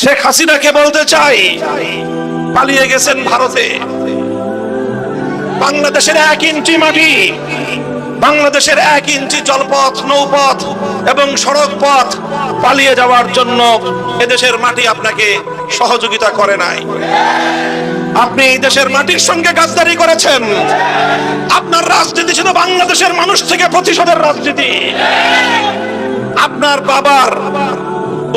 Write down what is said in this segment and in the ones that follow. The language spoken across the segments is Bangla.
শেখ হাসিনাকে বলতে চাই, পালিয়ে গেছেন ভারতে। বাংলাদেশের এক ইঞ্চি মাটি, বাংলাদেশের এক ইঞ্চি জলপথ, নৌপথ এবং সড়ক পথ পালিয়ে যাওয়ার জন্য এদেশের মাটি আপনাকে সহযোগিতা করে নাই। আপনি এই দেশের মাটির সঙ্গে গাদ্দারি করেছেন। আপনার রাজনীতি ছিল বাংলাদেশের মানুষ থেকে প্রতিশোধের রাজনীতি। আপনার বাবার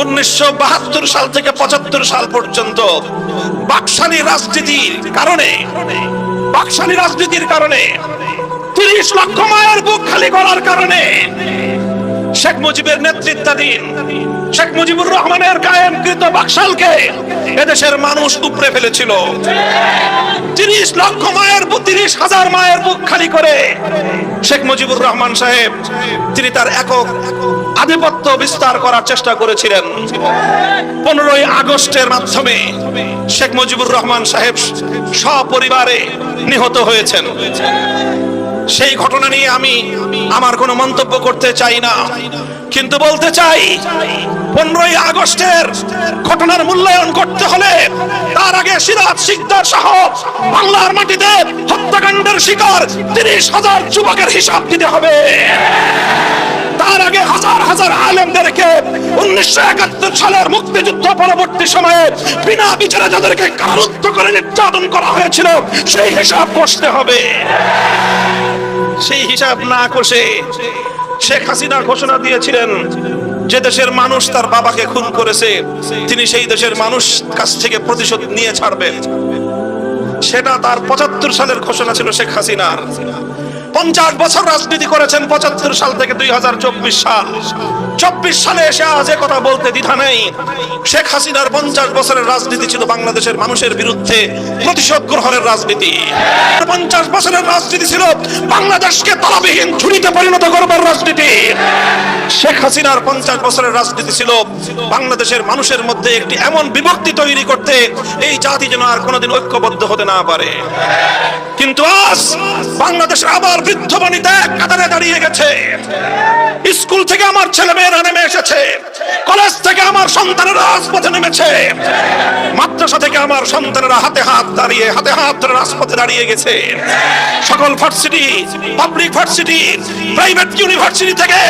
উনিশশো বাহাত্তর সাল থেকে পঁচাত্তর সাল পর্যন্ত বাকশালী রাজনীতির কারণে, বাকশালী রাজনীতির কারণে, তিরিশ লক্ষ মায়ের বুক খালি করার কারণে শেখ মুজিবের নেতৃত্বাধীন শেখ মুজিবুর রহমানের কায়েমকৃত বাকশালকে এদেশের মানুষ উপড়ে ফেলেছিল। তিরিশ লক্ষ মায়ের তিরিশ হাজার মায়ের বুক খালি করে শেখ মুজিবুর রহমান সাহেব, তিনি তার একক আধিপত্য বিস্তার করার চেষ্টা করেছিলেন। পনেরোই আগস্টের মাধ্যমে শেখ মুজিবুর রহমান সাহেব সপরিবারে নিহত হয়েছেন। সেই ঘটনা নিয়ে আমি আমার কোনো মন্তব্য করতে চাই না, কিন্তু বলতে চাই, পনেরোই আগস্টের ঘটনার মূল্যায়ন করতে হলে তার আগে সিরাজ শিকদার সহ বাংলার মাটিতে হত্যাকাণ্ডের শিকার তিরিশ হাজার যুবকের হিসাব দিতে হবে। তার আগে হাজার হাজার আলেমদেরকে উনিশশো একাত্তর সালের মুক্তিযুদ্ধ পরবর্তী সময়ে বিনা বিচারে যাদেরকে কারুদ্ধ করে নির্যাতন করা হয়েছিল, সেই হিসাব কষতে হবে। সেই হিসাব না কষে শেখ হাসিনা ঘোষণা দিয়েছিলেন যে দেশের মানুষ তার বাবাকে খুন করেছে, তিনি সেই দেশের মানুষ কাছ থেকে প্রতিশোধ নিয়ে ছাড়বেন। সেটা তার পঁচাত্তর সালের ঘোষণা ছিল শেখ হাসিনার। পঞ্চাশ বছর রাজনীতি করেছেন পঁচাত্তর সাল থেকে দুই হাজার চব্বিশ সাল। চব্বিশ সালে এসে আজ কথা বলতে দ্বিধা নেই। শেখ হাসিনার পঞ্চাশ বছরের রাজনীতি ছিল বাংলাদেশের মানুষের বিরুদ্ধে প্রতিশোধ গ্রহণের রাজনীতি। পঞ্চাশ বছরের রাজনীতি ছিল বাংলাদেশকে তলাবিহীন ঝুড়িতে পরিণত করবার রাজনীতি। শেখ হাসিনার পঞ্চাশ বছরের রাজনীতি ছিল। বাংলাদেশের মানুষের মধ্যে একটি এমন বিভক্তি তৈরি করতে এই জাতি যেন আর কোনোদিন ঐক্যবদ্ধ হতে না পারে। কিন্তু আজ বাংলাদেশের আবার বৃদ্ধ বনিতা কাতারে দাঁড়িয়ে গেছে। স্কুল থেকে আমার ছেলে মেয়েরা নেমে এসেছে। কলেজ থেকে আমার সন্তানের রাজপথে নেমেছে। মাদ্রাসা থেকে আমার সন্তানেরা হাতে হাত দাঁড়িয়ে, হাতে হাত ধরে রাজপথে দাঁড়িয়ে গেছে। সকল varsity, public varsity, private university থেকে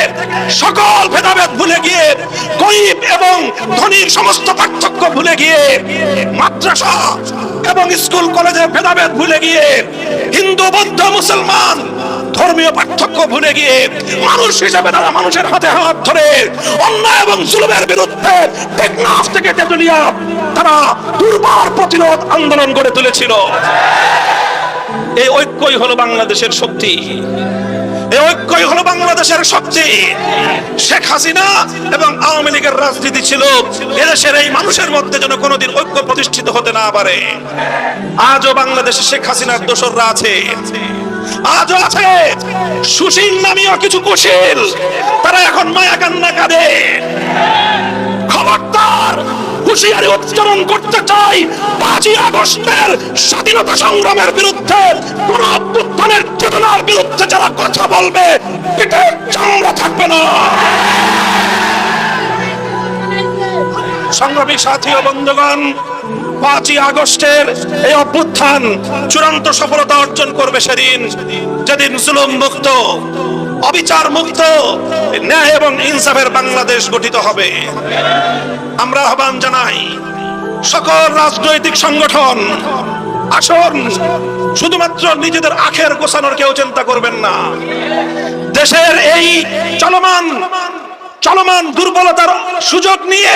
সকল ভেদাভেদ ভুলে গিয়ে গরিব এবং ধনীর সমস্ত পার্থক্য ভুলে গিয়ে মাদ্রাসা এবং স্কুল কলেজে ভেদাভেদ ভুলে গিয়ে হিন্দু, বৌদ্ধ, মুসলমান ধর্মীয় পার্থক্য ভুলে গিয়ে মানুষ হিসেবে তারা মানুষের হাতে হাত ধরে অন্যায় এবং জুলুমের বিরুদ্ধে টেকনাফ থেকে তেতুলিয়া তারা দুর্বার প্রতিরোধ আন্দোলন গড়ে তুলেছিল। এই ঐক্যই হলো বাংলাদেশের শক্তি। এই ঐক্যই হলো বাংলাদেশের শক্তি। শেখ হাসিনা এবং আওয়ামী লীগের রাজনীতি ছিল। এদেশের এই মানুষের মধ্যে যেন কোনোদিন ঐক্য প্রতিষ্ঠিত হতে না পারে। আজও বাংলাদেশে শেখ হাসিনার দোসররা আছে। আজও আছে। সুশীল নামীয় কিছু কুশীল। তারা এখন মায়া কান্না কাঁদে। খবরদার, হুঁশিয়ারি উচ্চারণ করতে চাই। পাঁচই আগস্টের স্বাধীনতা সংগ্রামের বিরুদ্ধে কোন অভ্যুত্থানের চেতনার বিরুদ্ধে যারা কথা বলবে পিঠের চামড়া থাকবে না। সংগ্রামী সাথী ও বন্ধুগণ, পাঁচই আগস্টের এই অভ্যুত্থান চূড়ান্ত সফলতা অর্জন করবে সেদিন। যেদিন জুলুম মুক্ত, অবিচার মুক্ত, ন্যায় এবং ইনসাফের বাংলাদেশ গঠিত হবে। আমরা আহ্বান জানাই, সকল রাজনৈতিক সংগঠন, আসুন শুধুমাত্র নিজেদের আখের গোছানোর কেউ চিন্তা করবেন না। দেশের এই চলমান চলমান দুর্বলতার সুযোগ নিয়ে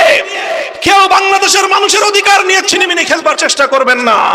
কেউ বাংলাদেশের মানুষের অধিকার নিয়ে ছিনিমিনি খেলবার চেষ্টা করবেন না।